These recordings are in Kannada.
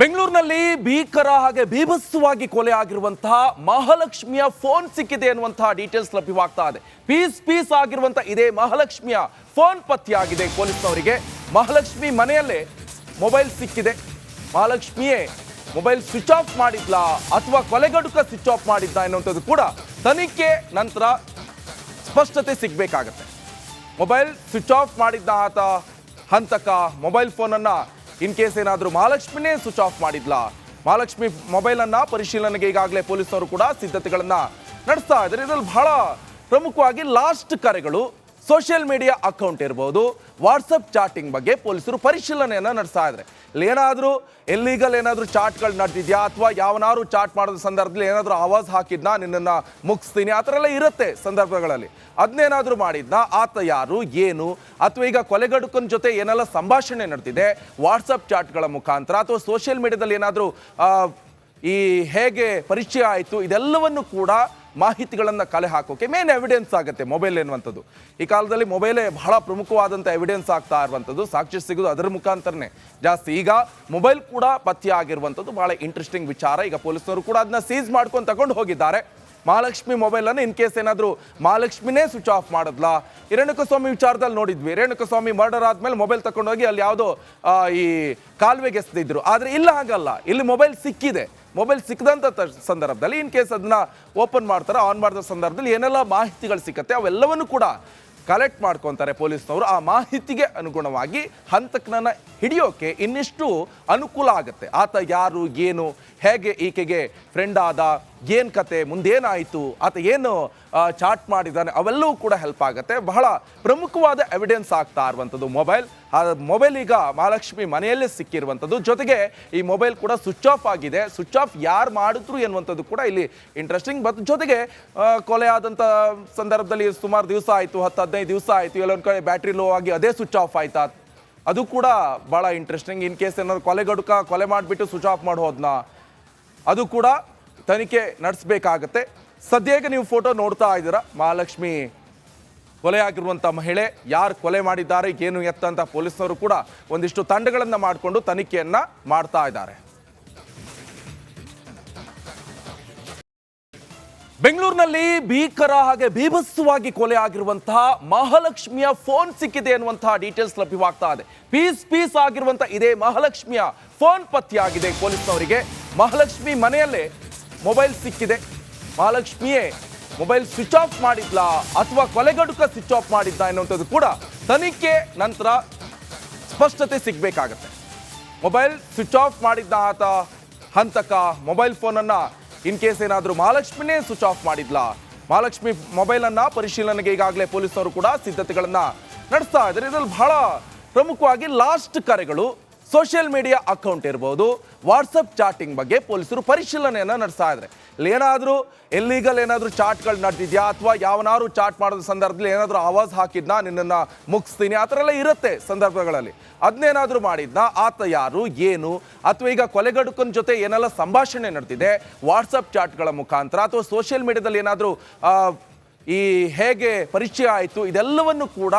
ಬೆಂಗಳೂರಿನಲ್ಲಿ ಭೀಕರ ಹಾಗೆ ಬೀಭತ್ಸವಾಗಿ ಕೊಲೆ ಆಗಿರುವಂತಹ ಮಹಾಲಕ್ಷ್ಮಿಯ ಫೋನ್ ಸಿಕ್ಕಿದೆ ಅನ್ನುವಂತಹ ಡೀಟೇಲ್ಸ್ ಲಭ್ಯವಾಗ್ತಾ ಇದೆ. ಪೀಸ್ ಪೀಸ್ ಆಗಿರುವಂತಹ ಇದೇ ಮಹಾಲಕ್ಷ್ಮಿಯ ಫೋನ್ ಪತ್ತೆಯಾಗಿದೆ ಪೊಲೀಸ್ನವರಿಗೆ. ಮಹಾಲಕ್ಷ್ಮಿ ಮನೆಯಲ್ಲೇ ಮೊಬೈಲ್ ಸಿಕ್ಕಿದೆ. ಮಹಾಲಕ್ಷ್ಮಿಯೇ ಮೊಬೈಲ್ ಸ್ವಿಚ್ ಆಫ್ ಮಾಡಿದ್ಲಾ ಅಥವಾ ಕೊಲೆಗಡುಕ ಸ್ವಿಚ್ ಆಫ್ ಮಾಡಿದ್ದ ಎನ್ನುವಂಥದ್ದು ಕೂಡ ತನಿಖೆ ನಂತರ ಸ್ಪಷ್ಟತೆ ಸಿಗಬೇಕಾಗತ್ತೆ. ಮೊಬೈಲ್ ಸ್ವಿಚ್ ಆಫ್ ಮಾಡಿದ್ದ ಆತ ಹಂತಕ ಮೊಬೈಲ್ ಫೋನನ್ನ ಇನ್ ಕೇಸ್ ಏನಾದರೂ ಮಹಾಲಕ್ಷ್ಮಿನೇ ಸ್ವಿಚ್ ಆಫ್ ಮಾಡಿದ್ಲಾ? ಮಹಾಲಕ್ಷ್ಮಿ ಮೊಬೈಲನ್ನು ಪರಿಶೀಲನೆಗೆ ಈಗಾಗಲೇ ಪೊಲೀಸರು ಕೂಡ ಸಿದ್ಧತೆಗಳನ್ನು ನಡೆಸ್ತಾ ಇದ್ದಾರೆ. ಇದರಲ್ಲಿ ಬಹಳ ಪ್ರಮುಖವಾಗಿ ಲಾಸ್ಟ್ ಕರೆಗಳು ಸೋಷಿಯಲ್ ಮೀಡಿಯಾ ಅಕೌಂಟ್ ಇರ್ಬೋದು ವಾಟ್ಸಪ್ ಚಾಟಿಂಗ್ ಬಗ್ಗೆ ಪೊಲೀಸರು ಪರಿಶೀಲನೆಯನ್ನು ನಡೆಸ್ತಾ ಇದ್ದಾರೆ. ಇಲ್ಲಿ ಏನಾದರೂ ಎಲ್ಲಿಗಲ್ ಏನಾದರೂ ಚಾಟ್ಗಳು ನಡೆದಿದೆಯಾ? ಅಥವಾ ಯಾವನಾದ್ರು ಚಾಟ್ ಮಾಡೋದ ಸಂದರ್ಭದಲ್ಲಿ ಏನಾದರೂ ಆವಾಜ್ ಹಾಕಿದ್ನಾ? ನಿನ್ನನ್ನು ಮುಗಿಸ್ತೀನಿ. ಆ ಥರ ಎಲ್ಲ ಇರುತ್ತೆ ಸಂದರ್ಭಗಳಲ್ಲಿ. ಅದನ್ನೇನಾದರೂ ಮಾಡಿದ್ನಾ? ಆತ ಯಾರು? ಏನು? ಅಥವಾ ಈಗ ಕೊಲೆಗಡುಕನ ಜೊತೆ ಏನೆಲ್ಲ ಸಂಭಾಷಣೆ ನಡೆದಿದೆ? ವಾಟ್ಸಪ್ ಚಾಟ್ಗಳ ಮುಖಾಂತರ ಅಥವಾ ಸೋಷಿಯಲ್ ಮೀಡಿಯಾದಲ್ಲಿ ಏನಾದರೂ ಈ ಹೇಗೆ ಪರಿಚಯ ಆಯಿತು? ಇದೆಲ್ಲವನ್ನು ಕೂಡ ಮಾಹಿತಿಗಳನ್ನು ಕಲೆ ಹಾಕೋಕೆ ಮೇನ್ ಎವಿಡೆನ್ಸ್ ಆಗುತ್ತೆ ಮೊಬೈಲ್ ಎನ್ನುವಂಥದ್ದು. ಈ ಕಾಲದಲ್ಲಿ ಮೊಬೈಲೇ ಬಹಳ ಪ್ರಮುಖವಾದಂಥ ಎವಿಡೆನ್ಸ್ ಆಗ್ತಾ ಇರುವಂಥದ್ದು. ಸಾಕ್ಷಿ ಸಿಗೋದು ಅದರ ಮುಖಾಂತರನೇ. ಜಾಸ್ತಿ ಈಗ ಮೊಬೈಲ್ ಕೂಡ ಪತ್ತೆ ಆಗಿರುವಂಥದ್ದು ಬಹಳ ಇಂಟ್ರೆಸ್ಟಿಂಗ್ ವಿಚಾರ. ಈಗ ಪೊಲೀಸರು ಕೂಡ ಅದನ್ನ ಸೀಸ್ ಮಾಡ್ಕೊಂಡು ತಗೊಂಡು ಹೋಗಿದ್ದಾರೆ. ಮಹಾಲಕ್ಷ್ಮಿ ಮೊಬೈಲನ್ನು ಇನ್ ಕೇಸ್ ಏನಾದರೂ ಮಹಾಲಕ್ಷ್ಮಿನೇ ಸ್ವಿಚ್ ಆಫ್ ಮಾಡಿದ್ಲಾ? ಹಿರಣ್ಯಕಸ್ವಾಮಿ ವಿಚಾರದಲ್ಲಿ ನೋಡಿದ್ವಿ. ಹಿರಣ್ಯಕಸ್ವಾಮಿ ಮರ್ಡರ್ ಆದ್ಮೇಲೆ ಮೊಬೈಲ್ ತಗೊಂಡೋಗಿ ಅಲ್ಲಿ ಯಾವುದೋ ಈ ಕಾಲುವೆಗೆ ಎಸ್ದಿದ್ರು ಆದರೆ ಇಲ್ಲ ಹಾಗಲ್ಲ. ಇಲ್ಲಿ ಮೊಬೈಲ್ ಸಿಕ್ಕಿದೆ. ಮೊಬೈಲ್ ಸಿಕ್ಕದಂಥ ಸಂದರ್ಭದಲ್ಲಿ ಇನ್ ಕೇಸ್ ಅದನ್ನ ಓಪನ್ ಮಾಡ್ತಾರೆ ಆನ್ ಮಾಡಿದ ಸಂದರ್ಭದಲ್ಲಿ ಏನೆಲ್ಲ ಮಾಹಿತಿಗಳು ಸಿಕ್ಕತ್ತೆ, ಅವೆಲ್ಲವನ್ನು ಕೂಡ ಕಲೆಕ್ಟ್ ಮಾಡ್ಕೊತಾರೆ ಪೊಲೀಸ್ನವರು. ಆ ಮಾಹಿತಿಗೆ ಅನುಗುಣವಾಗಿ ಹಂತಕನನ್ನು ಹಿಡಿಯೋಕೆ ಇನ್ನಿಷ್ಟು ಅನುಕೂಲ ಆಗುತ್ತೆ. ಆತ ಯಾರು, ಏನು, ಹೇಗೆ ಈಕೆಗೆ ಫ್ರೆಂಡ್ ಆದ, ಏನು ಕತೆ, ಮುಂದೇನಾಯಿತು, ಆತ ಏನು ಚಾಟ್ ಮಾಡಿದ್ದಾನೆ. ಅವೆಲ್ಲವೂ ಕೂಡ ಹೆಲ್ಪ್ ಆಗುತ್ತೆ. ಬಹಳ ಪ್ರಮುಖವಾದ ಎವಿಡೆನ್ಸ್ ಆಗ್ತಾ ಇರುವಂಥದ್ದು ಮೊಬೈಲ್ ಆ ಮೊಬೈಲ್ ಈಗ ಮಹಾಲಕ್ಷ್ಮಿ ಮನೆಯಲ್ಲೇ ಸಿಕ್ಕಿರುವಂಥದ್ದು. ಜೊತೆಗೆ ಈ ಮೊಬೈಲ್ ಕೂಡ ಸ್ವಿಚ್ ಆಫ್ ಆಗಿದೆ. ಸ್ವಿಚ್ ಆಫ್ ಯಾರು ಮಾಡಿದ್ರು ಎನ್ನುವಂಥದ್ದು ಕೂಡ ಇಲ್ಲಿ ಇಂಟ್ರೆಸ್ಟಿಂಗ್ ಮತ್ತು ಜೊತೆಗೆ ಕೊಲೆ ಆದಂಥ ಸಂದರ್ಭದಲ್ಲಿ ಸುಮಾರು ದಿವಸ ಆಯಿತು, ಹತ್ತು, ಹದಿನೈದು ದಿವಸ ಆಯಿತು ಎಲ್ಲೊಂದು ಕಡೆ ಬ್ಯಾಟ್ರಿ ಲೋ ಆಗಿ ಅದೇ ಸ್ವಿಚ್ ಆಫ್ ಆಯ್ತಾ? ಅದು ಕೂಡ ಭಾಳ ಇಂಟ್ರೆಸ್ಟಿಂಗ್ ಇನ್ ಕೇಸ್ ಏನಾದ್ರು ಕೊಲೆಗಡುಕ ಕೊಲೆ ಮಾಡಿಬಿಟ್ಟು ಸ್ವಿಚ್ ಆಫ್ ಮಾಡಿ ಅದು ಕೂಡ ತನಿಖೆ ನಡೆಸಬೇಕಾಗತ್ತೆ. ಸದ್ಯಕ್ಕೆ ನೀವು ಫೋಟೋ ನೋಡ್ತಾ ಇದ್ದೀರಾ? ಮಹಾಲಕ್ಷ್ಮಿ ಕೊಲೆ ಆಗಿರುವಂಥ ಮಹಿಳೆ, ಯಾರು ಕೊಲೆ ಮಾಡಿದ್ದಾರೆ, ಏನು ಎತ್ತ ಪೊಲೀಸ್ನವರು ಕೂಡ ಒಂದಿಷ್ಟು ತಂಡಗಳನ್ನು ಮಾಡಿಕೊಂಡು ತನಿಖೆಯನ್ನು ಮಾಡ್ತಾ ಇದ್ದಾರೆ. ಬೆಂಗಳೂರಿನಲ್ಲಿ ಭೀಕರ ಹಾಗೆ ಬೀಭತ್ಸವಾಗಿ ಕೊಲೆ ಆಗಿರುವಂತಹ ಮಹಾಲಕ್ಷ್ಮಿಯ ಫೋನ್ ಸಿಕ್ಕಿದೆ ಅನ್ನುವಂತಹ ಡೀಟೇಲ್ಸ್ ಲಭ್ಯವಾಗ್ತಾ ಇದೆ. ಪೀಸ್ ಪೀಸ್ ಆಗಿರುವಂತಹ ಇದೇ ಮಹಾಲಕ್ಷ್ಮಿಯ ಫೋನ್ ಪತ್ತೆಯಾಗಿದೆ ಪೊಲೀಸ್ನವರಿಗೆ. ಮಹಾಲಕ್ಷ್ಮಿ ಮನೆಯಲ್ಲೇ ಮೊಬೈಲ್ ಸಿಕ್ಕಿದೆ. ಮಹಾಲಕ್ಷ್ಮಿಯೇ ಮೊಬೈಲ್ ಸ್ವಿಚ್ ಆಫ್ ಮಾಡಿದ್ಲಾ ಅಥವಾ ಕೊಲೆಗಡುಕ ಸ್ವಿಚ್ ಆಫ್ ಮಾಡಿದ್ದ ಎನ್ನುವಂಥದ್ದು ಕೂಡ ತನಿಖೆ ನಂತರ ಸ್ಪಷ್ಟತೆ ಸಿಗಬೇಕಾಗತ್ತೆ. ಮೊಬೈಲ್ ಸ್ವಿಚ್ ಆಫ್ ಮಾಡಿದ್ದ ಆತ, ಹಂತಕ ಮೊಬೈಲ್ ಫೋನನ್ನು ಇನ್ ಕೇಸ್ ಏನಾದರೂ ಮಹಾಲಕ್ಷ್ಮಿನೇ ಸ್ವಿಚ್ ಆಫ್ ಮಾಡಿದ್ಲಾ? ಮಹಾಲಕ್ಷ್ಮಿ ಮೊಬೈಲನ್ನು ಪರಿಶೀಲನೆಗೆ ಈಗಾಗಲೇ ಪೊಲೀಸರು ಕೂಡ ಸಿದ್ಧತೆಗಳನ್ನು ನಡೆಸ್ತಾ ಇದ್ದಾರೆ. ಇದರಲ್ಲಿ ಬಹಳ ಪ್ರಮುಖವಾಗಿ ಲಾಸ್ಟ್ ಕರೆಗಳು ಸೋಷಿಯಲ್ ಮೀಡಿಯಾ ಅಕೌಂಟ್ ಇರ್ಬೋದು ವಾಟ್ಸಪ್ ಚಾಟಿಂಗ್ ಬಗ್ಗೆ ಪೊಲೀಸರು ಪರಿಶೀಲನೆಯನ್ನು ನಡೆಸ್ತಾ ಇದ್ದಾರೆ ಇಲ್ಲಿ ಏನಾದರೂ ಎಲ್ಲಿಗಲ್ ಏನಾದರೂ ಚಾಟ್ಗಳು ನಡೆದಿದೆಯಾ? ಅಥವಾ ಯಾವನಾದ್ರು ಚಾಟ್ ಮಾಡೋದ ಸಂದರ್ಭದಲ್ಲಿ ಏನಾದರೂ ಆವಾಜ್ ಹಾಕಿದ್ನಾ? ನಿನ್ನನ್ನು ಮುಗಿಸ್ತೀನಿ. ಆ ಥರ ಎಲ್ಲ ಇರುತ್ತೆ ಸಂದರ್ಭಗಳಲ್ಲಿ. ಅದನ್ನೇನಾದರೂ ಮಾಡಿದ್ನಾ? ಆತ ಯಾರು? ಏನು? ಅಥವಾ ಈಗ ಕೊಲೆಗಡುಕನ ಜೊತೆ ಏನೆಲ್ಲ ಸಂಭಾಷಣೆ ನಡೆದಿದೆ? ವಾಟ್ಸಪ್ ಚಾಟ್ಗಳ ಮುಖಾಂತರ ಅಥವಾ ಸೋಷಿಯಲ್ ಮೀಡಿಯಾದಲ್ಲಿ ಏನಾದರೂ ಈ ಹೇಗೆ ಪರಿಚಯ ಆಯಿತು? ಇದೆಲ್ಲವನ್ನು ಕೂಡ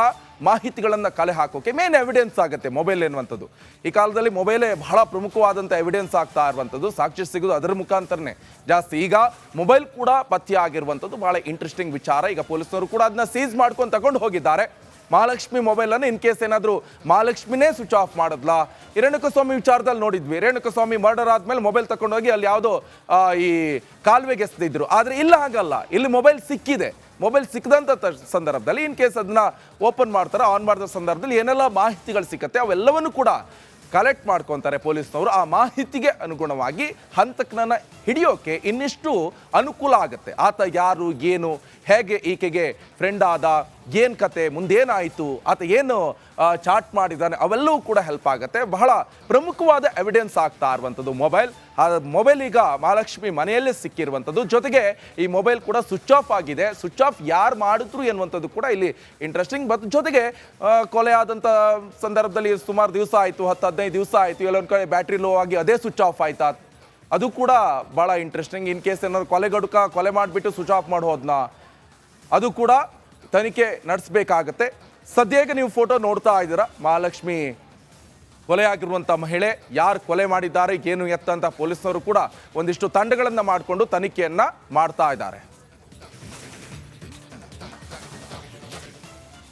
ಮಾಹಿತಿಗಳನ್ನು ಕಲೆ ಹಾಕೋಕೆ ಮೇನ್ ಎವಿಡೆನ್ಸ್ ಆಗುತ್ತೆ ಮೊಬೈಲ್ ಎನ್ನುವಂಥದ್ದು. ಈ ಕಾಲದಲ್ಲಿ ಮೊಬೈಲೇ ಬಹಳ ಪ್ರಮುಖವಾದಂಥ ಎವಿಡೆನ್ಸ್ ಆಗ್ತಾ ಇರುವಂಥದ್ದು ಸಾಕ್ಷಿ ಸಿಗೋದು ಅದರ ಮುಖಾಂತರನೇ. ಜಾಸ್ತಿ ಈಗ ಮೊಬೈಲ್ ಕೂಡ ಪತ್ತೆ ಆಗಿರುವಂಥದ್ದು ಭಾಳ ಇಂಟ್ರೆಸ್ಟಿಂಗ್ ವಿಚಾರ. ಈಗ ಪೊಲೀಸರು ಕೂಡ ಅದನ್ನ ಸೀಸ್ ಮಾಡ್ಕೊಂಡು ತಗೊಂಡು ಹೋಗಿದ್ದಾರೆ. ಮಹಾಲಕ್ಷ್ಮಿ ಮೊಬೈಲನ್ನು ಇನ್ ಕೇಸ್ ಏನಾದರೂ ಮಹಾಲಕ್ಷ್ಮಿನೇ ಸ್ವಿಚ್ ಆಫ್ ಮಾಡಿದ್ಲಾ? ಹಿರಣ್ಯಕಸ್ವಾಮಿ ವಿಚಾರದಲ್ಲಿ ನೋಡಿದ್ವಿ. ಹಿರಣ್ಯಕಸ್ವಾಮಿ ಮರ್ಡರ್ ಆದ್ಮೇಲೆ ಮೊಬೈಲ್ ತಗೊಂಡೋಗಿ ಅಲ್ಲಿ ಯಾವುದೋ ಈ ಕಾಲುವೆಗೆ ಎಸ್ತಿದ್ರು ಆದರೆ ಇಲ್ಲ ಹಾಗಲ್ಲ. ಇಲ್ಲಿ ಮೊಬೈಲ್ ಸಿಕ್ಕಿದೆ. ಮೊಬೈಲ್ ಸಿಕ್ಕದಂಥ ಸಂದರ್ಭದಲ್ಲಿ ಇನ್ ಕೇಸ್ ಅದನ್ನ ಓಪನ್ ಮಾಡ್ತಾರೆ ಆನ್ ಮಾಡಿದ ಸಂದರ್ಭದಲ್ಲಿ ಏನೆಲ್ಲ ಮಾಹಿತಿಗಳು ಸಿಕ್ಕತ್ತೆ ಅವೆಲ್ಲವನ್ನು ಕೂಡ ಕಲೆಕ್ಟ್ ಮಾಡ್ಕೊತಾರೆ ಪೊಲೀಸ್ನವರು. ಆ ಮಾಹಿತಿಗೆ ಅನುಗುಣವಾಗಿ ಹಂತಕನನ್ನ ಹಿಡಿಯೋಕೆ ಇನ್ನಿಷ್ಟು ಅನುಕೂಲ ಆಗುತ್ತೆ. ಆತ ಯಾರು, ಏನು, ಹೇಗೆ ಈಕೆಗೆ ಫ್ರೆಂಡ್ ಆದ ಏನು ಕತೆ, ಮುಂದೇನಾಯಿತು, ಆತ ಏನು ಚಾಟ್ ಮಾಡಿದ್ದಾನೆ, ಅವೆಲ್ಲವೂ ಕೂಡ ಹೆಲ್ಪ್ ಆಗುತ್ತೆ. ಬಹಳ ಪ್ರಮುಖವಾದ ಎವಿಡೆನ್ಸ್ ಆಗ್ತಾ ಇರುವಂಥದ್ದು ಮೊಬೈಲ್ ಆ ಮೊಬೈಲ್ ಈಗ ಮಹಾಲಕ್ಷ್ಮಿ ಮನೆಯಲ್ಲೇ ಸಿಕ್ಕಿರುವಂಥದ್ದು. ಜೊತೆಗೆ ಈ ಮೊಬೈಲ್ ಕೂಡ ಸ್ವಿಚ್ ಆಫ್ ಆಗಿದೆ. ಸ್ವಿಚ್ ಆಫ್ ಯಾರು ಮಾಡಿದ್ರು ಎನ್ನುವಂಥದ್ದು ಕೂಡ ಇಲ್ಲಿ ಇಂಟ್ರೆಸ್ಟಿಂಗ್ ಮತ್ತು ಜೊತೆಗೆ ಕೊಲೆ ಆದಂಥ ಸಂದರ್ಭದಲ್ಲಿ ಸುಮಾರು ದಿವಸ ಆಯಿತು, ಹತ್ತು, ಹದಿನೈದು ದಿವಸ ಆಯಿತು, ಎಲ್ಲೊಂದು ಕಡೆ ಬ್ಯಾಟ್ರಿ ಲೋ ಆಗಿ ಅದೇ ಸ್ವಿಚ್ ಆಫ್ ಆಯ್ತಾ? ಅದು ಕೂಡ ಭಾಳ ಇಂಟ್ರೆಸ್ಟಿಂಗ್ ಇನ್ ಕೇಸ್ ಏನಾದ್ರು ಕೊಲೆಗಡುಕ ಕೊಲೆ ಮಾಡಿಬಿಟ್ಟು ಸ್ವಿಚ್ ಆಫ್ ಮಾಡಿ ಅದು ಕೂಡ ತನಿಖೆ ನಡೆಸಬೇಕಾಗತ್ತೆ. ಸದ್ಯಕ್ಕೆ ನೀವು ಫೋಟೋ ನೋಡ್ತಾ ಇದ್ದೀರಾ? ಮಹಾಲಕ್ಷ್ಮಿ ಕೊಲೆಯಾಗಿರುವಂಥ ಮಹಿಳೆ ಯಾರು ಕೊಲೆ ಮಾಡಿದ್ದಾರೆ, ಏನು ಎತ್ತ ಪೊಲೀಸ್ನವರು ಕೂಡ ಒಂದಿಷ್ಟು ತಂಡಗಳನ್ನು ಮಾಡಿಕೊಂಡು ತನಿಖೆಯನ್ನು ಮಾಡ್ತಾ ಇದ್ದಾರೆ.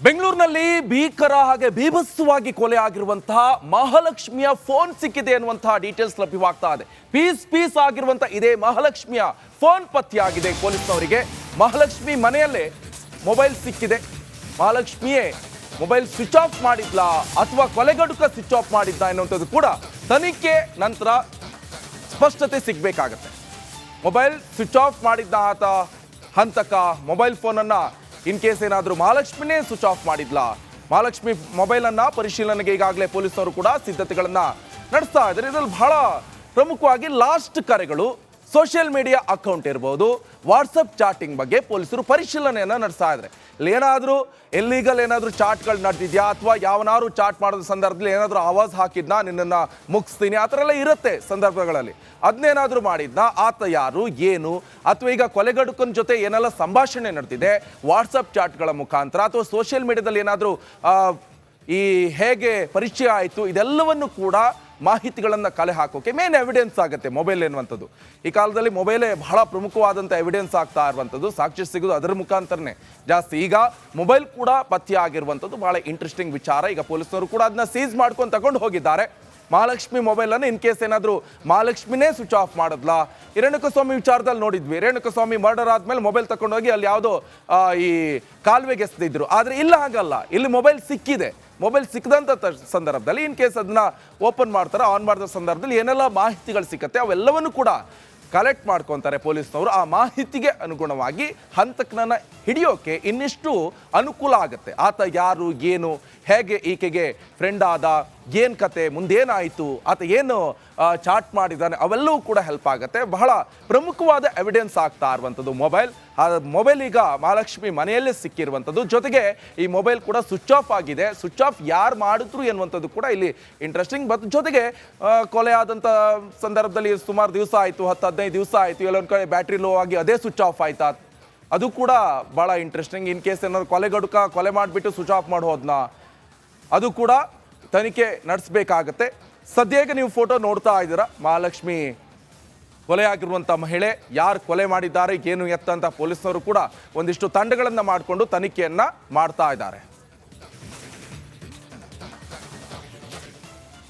ಬೆಂಗಳೂರಿನಲ್ಲಿ ಭೀಕರ ಹಾಗೆ ಭೀಭತ್ಸವಾಗಿ ಕೊಲೆ ಆಗಿರುವಂತಹ ಮಹಾಲಕ್ಷ್ಮಿಯ ಫೋನ್ ಸಿಕ್ಕಿದೆ ಅನ್ನುವಂತಹ ಡೀಟೇಲ್ಸ್ ಲಭ್ಯವಾಗ್ತಾ ಇದೆ. ಪೀಸ್ ಪೀಸ್ ಆಗಿರುವಂತಹ ಇದೇ ಮಹಾಲಕ್ಷ್ಮಿಯ ಫೋನ್ ಪತ್ತೆಯಾಗಿದೆ ಪೊಲೀಸ್ನವರಿಗೆ. ಮಹಾಲಕ್ಷ್ಮಿ ಮನೆಯಲ್ಲೇ ಮೊಬೈಲ್ ಸಿಕ್ಕಿದೆ. ಮಹಾಲಕ್ಷ್ಮಿಯೇ ಮೊಬೈಲ್ ಸ್ವಿಚ್ ಆಫ್ ಮಾಡಿದ್ಲಾ ಅಥವಾ ಕೊಲೆಗಡುಕ ಸ್ವಿಚ್ ಆಫ್ ಮಾಡಿದ್ದ ಎನ್ನುವಂಥದ್ದು ಕೂಡ ತನಿಖೆ ನಂತರ ಸ್ಪಷ್ಟತೆ ಸಿಗಬೇಕಾಗತ್ತೆ. ಮೊಬೈಲ್ ಸ್ವಿಚ್ ಆಫ್ ಮಾಡಿದ್ದ ಆತ, ಹಂತಕ ಮೊಬೈಲ್ ಫೋನನ್ನು ಇನ್ ಕೇಸ್ ಏನಾದರೂ ಮಹಾಲಕ್ಷ್ಮಿನೇ ಸ್ವಿಚ್ ಆಫ್ ಮಾಡಿದ್ಲಾ? ಮಹಾಲಕ್ಷ್ಮಿ ಮೊಬೈಲನ್ನು ಪರಿಶೀಲನೆಗೆ ಈಗಾಗಲೇ ಪೊಲೀಸರು ಕೂಡ ಸಿದ್ಧತೆಗಳನ್ನು ನಡೆಸ್ತಾ ಇದ್ದಾರೆ. ಇದರಲ್ಲಿ ಬಹಳ ಪ್ರಮುಖವಾಗಿ ಲಾಸ್ಟ್ ಕರೆಗಳು ಸೋಷಿಯಲ್ ಮೀಡಿಯಾ ಅಕೌಂಟ್ ಇರ್ಬೋದು ವಾಟ್ಸಪ್ ಚಾಟಿಂಗ್ ಬಗ್ಗೆ ಪೊಲೀಸರು ಪರಿಶೀಲನೆಯನ್ನು ನಡೆಸ್ತಾ ಇದ್ದಾರೆ ಏನಾದರೂ ಎಲ್ಲಿಗಲ್ ಏನಾದರೂ ಚಾಟ್ಗಳು ನಡೆದಿದೆಯಾ? ಅಥವಾ ಯಾವನಾದ್ರು ಚಾಟ್ ಮಾಡಿದ ಸಂದರ್ಭದಲ್ಲಿ ಏನಾದರೂ ಆವಾಜ್ ಹಾಕಿದ್ನಾ? ನಿನ್ನನ್ನು ಮುಗಿಸ್ತೀನಿ. ಆ ಥರ ಎಲ್ಲ ಇರುತ್ತೆ ಸಂದರ್ಭಗಳಲ್ಲಿ. ಅದನ್ನೇನಾದರೂ ಮಾಡಿದ್ನ? ಆತ ಯಾರು? ಏನು? ಅಥವಾ ಈಗ ಕೊಲೆಗಡುಕನ ಜೊತೆ ಏನೆಲ್ಲ ಸಂಭಾಷಣೆ ನಡೆದಿದೆ? ವಾಟ್ಸಪ್ ಚಾಟ್ಗಳ ಮುಖಾಂತರ ಅಥವಾ ಸೋಷಿಯಲ್ ಮೀಡಿಯಾದಲ್ಲಿ ಏನಾದರೂ ಈ ಹೇಗೆ ಪರಿಚಯ ಆಯಿತು? ಇದೆಲ್ಲವನ್ನು ಕೂಡ ಮಾಹಿತಿಗಳನ್ನು ಕಲೆ ಹಾಕೋಕೆ ಮೇನ್ ಎವಿಡೆನ್ಸ್ ಆಗುತ್ತೆ ಮೊಬೈಲ್ ಎನ್ನುವಂಥದ್ದು. ಈ ಕಾಲದಲ್ಲಿ ಮೊಬೈಲೇ ಬಹಳ ಪ್ರಮುಖವಾದಂಥ ಎವಿಡೆನ್ಸ್ ಆಗ್ತಾ ಇರುವಂಥದ್ದು. ಸಾಕ್ಷಿ ಸಿಗೋದು ಅದರ ಮುಖಾಂತರನೇ. ಜಾಸ್ತಿ ಈಗ ಮೊಬೈಲ್ ಕೂಡ ಪತ್ತೆ ಆಗಿರುವಂಥದ್ದು. ಬಹಳ ಇಂಟ್ರೆಸ್ಟಿಂಗ್ ವಿಚಾರ. ಈಗ ಪೊಲೀಸರು ಕೂಡ ಅದನ್ನ ಸೀಸ್ ಮಾಡ್ಕೊಂಡು ತಗೊಂಡು ಹೋಗಿದ್ದಾರೆ. ಮಹಾಲಕ್ಷ್ಮಿ ಮೊಬೈಲನ್ನು ಇನ್ ಕೇಸ್ ಏನಾದರೂ ಮಹಾಲಕ್ಷ್ಮಿನೇ ಸ್ವಿಚ್ ಆಫ್ ಮಾಡಿದ್ಲಾ? ರೇಣುಕಸ್ವಾಮಿ ವಿಚಾರದಲ್ಲಿ ನೋಡಿದ್ವಿ. ರೇಣುಕಸ್ವಾಮಿ ಮರ್ಡರ್ ಆದ್ಮೇಲೆ ಮೊಬೈಲ್ ತಗೊಂಡೋಗಿ ಅಲ್ಲಿ ಯಾವುದೋ ಈ ಕಾಲುವೆಗೆ ಎಸ್ದಿದ್ರು ಆದರೆ ಇಲ್ಲ ಹಾಗಲ್ಲ. ಇಲ್ಲಿ ಮೊಬೈಲ್ ಸಿಕ್ಕಿದೆ. ಮೊಬೈಲ್ ಸಿಕ್ಕದಂಥ ಸಂದರ್ಭದಲ್ಲಿ ಇನ್ ಕೇಸ್ ಅದನ್ನ ಓಪನ್ ಮಾಡ್ತಾರೆ ಆನ್ ಮಾಡಿದ ಸಂದರ್ಭದಲ್ಲಿ ಏನೆಲ್ಲ ಮಾಹಿತಿಗಳು ಸಿಕ್ಕತ್ತೆ ಅವೆಲ್ಲವನ್ನು ಕೂಡ ಕಲೆಕ್ಟ್ ಮಾಡ್ಕೊತಾರೆ ಪೊಲೀಸ್ನವರು. ಆ ಮಾಹಿತಿಗೆ ಅನುಗುಣವಾಗಿ ಹಂತಕನ ಹಿಡಿಯೋಕೆ ಇನ್ನಿಷ್ಟು ಅನುಕೂಲ ಆಗುತ್ತೆ. ಆತ ಯಾರು, ಏನು, ಹೇಗೆ ಈಕೆಗೆ ಫ್ರೆಂಡ್ ಆದ ಏನು ಕತೆ, ಮುಂದೇನಾಯಿತು, ಆತ ಏನು ಚಾಟ್ ಮಾಡಿದ್ದಾನೆ, ಅವೆಲ್ಲವೂ ಕೂಡ ಹೆಲ್ಪ್ ಆಗುತ್ತೆ. ಬಹಳ ಪ್ರಮುಖವಾದ ಎವಿಡೆನ್ಸ್ ಆಗ್ತಾ ಇರುವಂಥದ್ದು ಮೊಬೈಲ್ ಆ ಮೊಬೈಲ್ ಈಗ ಮಹಾಲಕ್ಷ್ಮಿ ಮನೆಯಲ್ಲೇ ಸಿಕ್ಕಿರುವಂಥದ್ದು. ಜೊತೆಗೆ ಈ ಮೊಬೈಲ್ ಕೂಡ ಸ್ವಿಚ್ ಆಫ್ ಆಗಿದೆ. ಸ್ವಿಚ್ ಆಫ್ ಯಾರು ಮಾಡಿದ್ರು ಎನ್ನುವಂಥದ್ದು ಕೂಡ ಇಲ್ಲಿ ಇಂಟ್ರೆಸ್ಟಿಂಗ್ ಬಟ್ ಜೊತೆಗೆ ಕೊಲೆ ಆದಂಥ ಸಂದರ್ಭದಲ್ಲಿ ಸುಮಾರು ದಿವಸ ಆಯಿತು, ಹತ್ತು, ಹದಿನೈದು ದಿವಸ ಆಯಿತು ಎಲ್ಲೊಂದು ಕಡೆ ಬ್ಯಾಟ್ರಿ ಲೋ ಆಗಿ ಅದೇ ಸ್ವಿಚ್ ಆಫ್ ಆಯ್ತಾ? ಅದು ಕೂಡ ಭಾಳ ಇಂಟ್ರೆಸ್ಟಿಂಗ್ ಇನ್ ಕೇಸ್ ಏನಾದ್ರು ಕೊಲೆಗಡುಕ ಕೊಲೆ ಮಾಡಿಬಿಟ್ಟು ಸ್ವಿಚ್ ಆಫ್ ಮಾಡಿ ಅದು ಕೂಡ ತನಿಖೆ ನಡೆಸಬೇಕಾಗತ್ತೆ. ಸದ್ಯಕ್ಕೆ ನೀವು ಫೋಟೋ ನೋಡ್ತಾ ಇದ್ದೀರಾ? ಮಹಾಲಕ್ಷ್ಮಿ ಕೊಲೆಯಾಗಿರುವಂಥ ಮಹಿಳೆ ಯಾರು ಕೊಲೆ ಮಾಡಿದ್ದಾರೆ, ಏನು ಎತ್ತ ಪೊಲೀಸ್ನವರು ಕೂಡ ಒಂದಿಷ್ಟು ತಂಡಗಳನ್ನು ಮಾಡಿಕೊಂಡು ತನಿಖೆಯನ್ನು ಮಾಡ್ತಾ ಇದ್ದಾರೆ.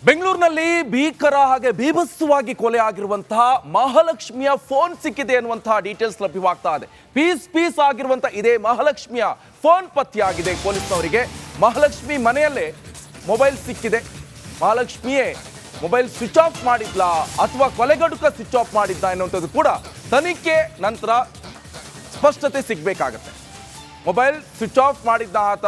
ಬೆಂಗಳೂರಿನಲ್ಲಿ ಭೀಕರ ಹಾಗೆ ಬೀಭತ್ಸವಾಗಿ ಕೊಲೆ ಆಗಿರುವಂತಹ ಮಹಾಲಕ್ಷ್ಮಿಯ ಫೋನ್ ಸಿಕ್ಕಿದೆ ಅನ್ನುವಂತಹ ಡೀಟೇಲ್ಸ್ ಲಭ್ಯವಾಗ್ತಾ ಇದೆ. ಪೀಸ್ ಪೀಸ್ ಆಗಿರುವಂತಹ ಇದೇ ಮಹಾಲಕ್ಷ್ಮಿಯ ಫೋನ್ ಪತ್ತೆಯಾಗಿದೆ ಪೊಲೀಸ್ನವರಿಗೆ. ಮಹಾಲಕ್ಷ್ಮಿ ಮನೆಯಲ್ಲೇ ಮೊಬೈಲ್ ಸಿಕ್ಕಿದೆ. ಮಹಾಲಕ್ಷ್ಮಿಯೇ ಮೊಬೈಲ್ ಸ್ವಿಚ್ ಆಫ್ ಮಾಡಿದ್ಲಾ ಅಥವಾ ಕೊಲೆಗಡುಕ ಸ್ವಿಚ್ ಆಫ್ ಮಾಡಿದ್ದ ಎನ್ನುವಂಥದ್ದು ಕೂಡ ತನಿಖೆ ನಂತರ ಸ್ಪಷ್ಟತೆ ಸಿಗಬೇಕಾಗತ್ತೆ. ಮೊಬೈಲ್ ಸ್ವಿಚ್ ಆಫ್ ಮಾಡಿದ್ದ ಆತ,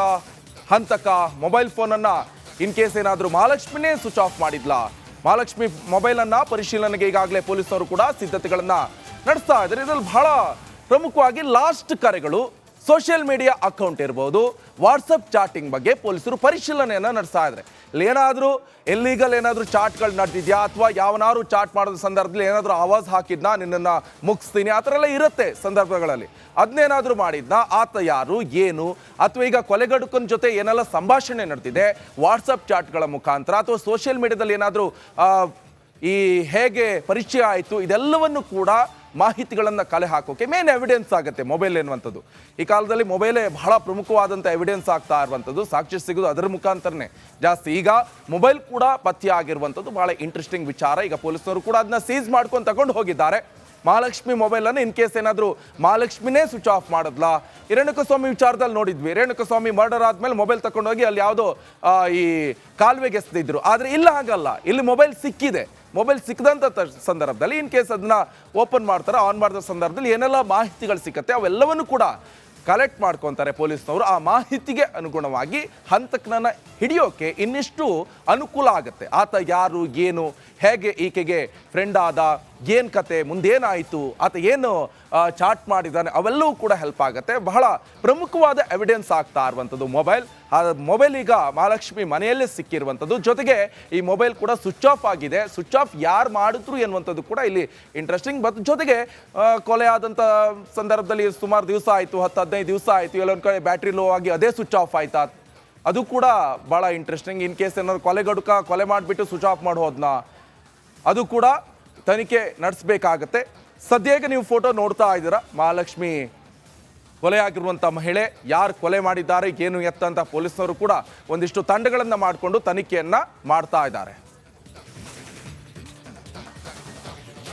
ಹಂತಕ ಮೊಬೈಲ್ ಫೋನನ್ನು ಇನ್ ಕೇಸ್ ಏನಾದರೂ ಮಹಾಲಕ್ಷ್ಮಿನೇ ಸ್ವಿಚ್ ಆಫ್ ಮಾಡಿದ್ಲಾ. ಮಹಾಲಕ್ಷ್ಮಿ ಮೊಬೈಲನ್ನು ಪರಿಶೀಲನೆಗೆ ಈಗಾಗಲೇ ಪೊಲೀಸರು ಕೂಡ ಸಿದ್ಧತೆಗಳನ್ನು ನಡೆಸ್ತಾ ಇದ್ದಾರೆ. ಇದರಲ್ಲಿ ಬಹಳ ಪ್ರಮುಖವಾಗಿ ಲಾಸ್ಟ್ ಕರೆಗಳು ಸೋಷಿಯಲ್ ಮೀಡಿಯಾ ಅಕೌಂಟ್ ಇರ್ಬೋದು ವಾಟ್ಸಪ್ ಚಾಟಿಂಗ್ ಬಗ್ಗೆ ಪೊಲೀಸರು ಪರಿಶೀಲನೆಯನ್ನು ನಡೆಸ್ತಾ ಇದ್ದಾರೆ ಏನಾದರೂ ಎಲ್ಲಿಗಲ್ ಏನಾದರೂ ಚಾಟ್ಗಳು ನಡೆದಿದೆಯಾ? ಅಥವಾ ಯಾವನಾದ್ರು ಚಾಟ್ ಮಾಡೋದ ಸಂದರ್ಭದಲ್ಲಿ ಏನಾದರೂ ಆವಾಜ್ ಹಾಕಿದ್ನಾ? ನಿನ್ನನ್ನು ಮುಗಿಸ್ತೀನಿ. ಆ ಥರ ಎಲ್ಲ ಇರುತ್ತೆ ಸಂದರ್ಭಗಳಲ್ಲಿ. ಅದನ್ನೇನಾದರೂ ಮಾಡಿದ್ನಾ? ಆತ ಯಾರು? ಏನು? ಅಥವಾ ಈಗ ಕೊಲೆಗಡುಕನ ಜೊತೆ ಏನೆಲ್ಲ ಸಂಭಾಷಣೆ ನಡೆದಿದೆ? ವಾಟ್ಸಪ್ ಚಾಟ್ಗಳ ಮುಖಾಂತರ ಅಥವಾ ಸೋಷಿಯಲ್ ಮೀಡಿಯಾದಲ್ಲಿ ಏನಾದರೂ ಈ ಹೇಗೆ ಪರಿಚಯ ಆಯಿತು? ಇದೆಲ್ಲವನ್ನು ಕೂಡ ಮಾಹಿತಿಗಳನ್ನು ಕಲೆ ಹಾಕೋಕೆ ಮೇನ್ ಎವಿಡೆನ್ಸ್ ಆಗುತ್ತೆ ಮೊಬೈಲ್ ಎನ್ನುವಂಥದ್ದು. ಈ ಕಾಲದಲ್ಲಿ ಮೊಬೈಲೇ ಬಹಳ ಪ್ರಮುಖವಾದಂಥ ಎವಿಡೆನ್ಸ್ ಆಗ್ತಾ ಇರುವಂಥದ್ದು. ಸಾಕ್ಷಿ ಸಿಗೋದು ಅದರ ಮುಖಾಂತರನೇ. ಜಾಸ್ತಿ ಈಗ ಮೊಬೈಲ್ ಕೂಡ ಪತ್ತೆ ಆಗಿರುವಂಥದ್ದು ಬಹಳ ಇಂಟ್ರೆಸ್ಟಿಂಗ್ ವಿಚಾರ. ಈಗ ಪೊಲೀಸರು ಕೂಡ ಅದನ್ನ ಸೀಸ್ ಮಾಡ್ಕೊಂಡು ತಗೊಂಡು ಹೋಗಿದ್ದಾರೆ. ಮಹಾಲಕ್ಷ್ಮಿ ಮೊಬೈಲನ್ನು ಇನ್ ಕೇಸ್ ಏನಾದರೂ ಮಹಾಲಕ್ಷ್ಮಿನೇ ಸ್ವಿಚ್ ಆಫ್ ಮಾಡಿದ್ಲಾ? ಹಿರಣ್ಯಕಸ್ವಾಮಿ ವಿಚಾರದಲ್ಲಿ ನೋಡಿದ್ವಿ. ಹಿರಣ್ಯಕಸ್ವಾಮಿ ಮರ್ಡರ್ ಆದ್ಮೇಲೆ ಮೊಬೈಲ್ ತಗೊಂಡೋಗಿ ಅಲ್ಲಿ ಯಾವುದೋ ಈ ಕಾಲುವೆಗೆ ಎಸ್ದಿದ್ರು ಆದರೆ ಇಲ್ಲ, ಹಾಗಲ್ಲ. ಇಲ್ಲಿ ಮೊಬೈಲ್ ಸಿಕ್ಕಿದೆ. ಮೊಬೈಲ್ ಸಿಕ್ಕದಂಥ ಸಂದರ್ಭದಲ್ಲಿ ಇನ್ ಕೇಸ್ ಅದನ್ನ ಓಪನ್ ಮಾಡ್ತಾರೆ ಆನ್ ಮಾಡಿದ ಸಂದರ್ಭದಲ್ಲಿ ಏನೆಲ್ಲ ಮಾಹಿತಿಗಳು ಸಿಕ್ಕತ್ತೆ, ಅವೆಲ್ಲವನ್ನು ಕೂಡ ಕಲೆಕ್ಟ್ ಮಾಡ್ಕೊತಾರೆ ಪೊಲೀಸ್ನವರು. ಆ ಮಾಹಿತಿಗೆ ಅನುಗುಣವಾಗಿ ಹಂತಕನ ಹಿಡಿಯೋಕೆ ಇನ್ನಿಷ್ಟು ಅನುಕೂಲ ಆಗುತ್ತೆ. ಆತ ಯಾರು, ಏನು, ಹೇಗೆ ಈಕೆಗೆ ಫ್ರೆಂಡ್ ಆದ ಏನು ಕತೆ, ಮುಂದೇನಾಯಿತು, ಆತ ಏನು ಚಾಟ್ ಮಾಡಿದ್ದಾನೆ, ಅವೆಲ್ಲವೂ ಕೂಡ ಹೆಲ್ಪ್ ಆಗುತ್ತೆ. ಬಹಳ ಪ್ರಮುಖವಾದ ಎವಿಡೆನ್ಸ್ ಆಗ್ತಾ ಇರುವಂಥದ್ದು ಮೊಬೈಲ್ ಆ ಮೊಬೈಲ್ ಈಗ ಮಹಾಲಕ್ಷ್ಮಿ ಮನೆಯಲ್ಲೇ ಸಿಕ್ಕಿರುವಂಥದ್ದು. ಜೊತೆಗೆ ಈ ಮೊಬೈಲ್ ಕೂಡ ಸ್ವಿಚ್ ಆಫ್ ಆಗಿದೆ. ಸ್ವಿಚ್ ಆಫ್ ಯಾರು ಮಾಡಿದ್ರು ಎನ್ನುವಂಥದ್ದು ಕೂಡ ಇಲ್ಲಿ ಇಂಟ್ರೆಸ್ಟಿಂಗ್ ಬಂತು ಜೊತೆಗೆ ಕೊಲೆ ಆದಂಥ ಸಂದರ್ಭದಲ್ಲಿ ಸುಮಾರು ದಿವಸ ಆಯಿತು, ಹತ್ತು, ಹದಿನೈದು ದಿವಸ ಆಯಿತು ಎಲ್ಲೊಂದು ಕಡೆ ಬ್ಯಾಟ್ರಿ ಲೋ ಆಗಿ ಅದೇ ಸ್ವಿಚ್ ಆಫ್ ಆಯ್ತಾ? ಅದು ಕೂಡ ಭಾಳ ಇಂಟ್ರೆಸ್ಟಿಂಗ್ ಇನ್ ಕೇಸ್ ಏನಾದ್ರು ಕೊಲೆಗಡುಕ ಕೊಲೆ ಮಾಡಿಬಿಟ್ಟು ಸ್ವಿಚ್ ಆಫ್ ಮಾಡಿ ಹೋದ್ನಾ ಅದು ಕೂಡ ತನಿಖೆ ನಡೆಸಬೇಕಾಗತ್ತೆ. ಸದ್ಯಕ್ಕೆ ನೀವು ಫೋಟೋ ನೋಡ್ತಾ ಇದ್ದೀರಾ? ಮಹಾಲಕ್ಷ್ಮಿ ಕೊಲೆಯಾಗಿರುವಂಥ ಮಹಿಳೆ ಯಾರು ಕೊಲೆ ಮಾಡಿದ್ದಾರೆ, ಏನು ಎತ್ತ ಅಂತ ಪೊಲೀಸ್ನವರು ಕೂಡ ಒಂದಿಷ್ಟು ತಂಡಗಳನ್ನು ಮಾಡಿಕೊಂಡು ತನಿಖೆಯನ್ನು ಮಾಡ್ತಾ ಇದ್ದಾರೆ.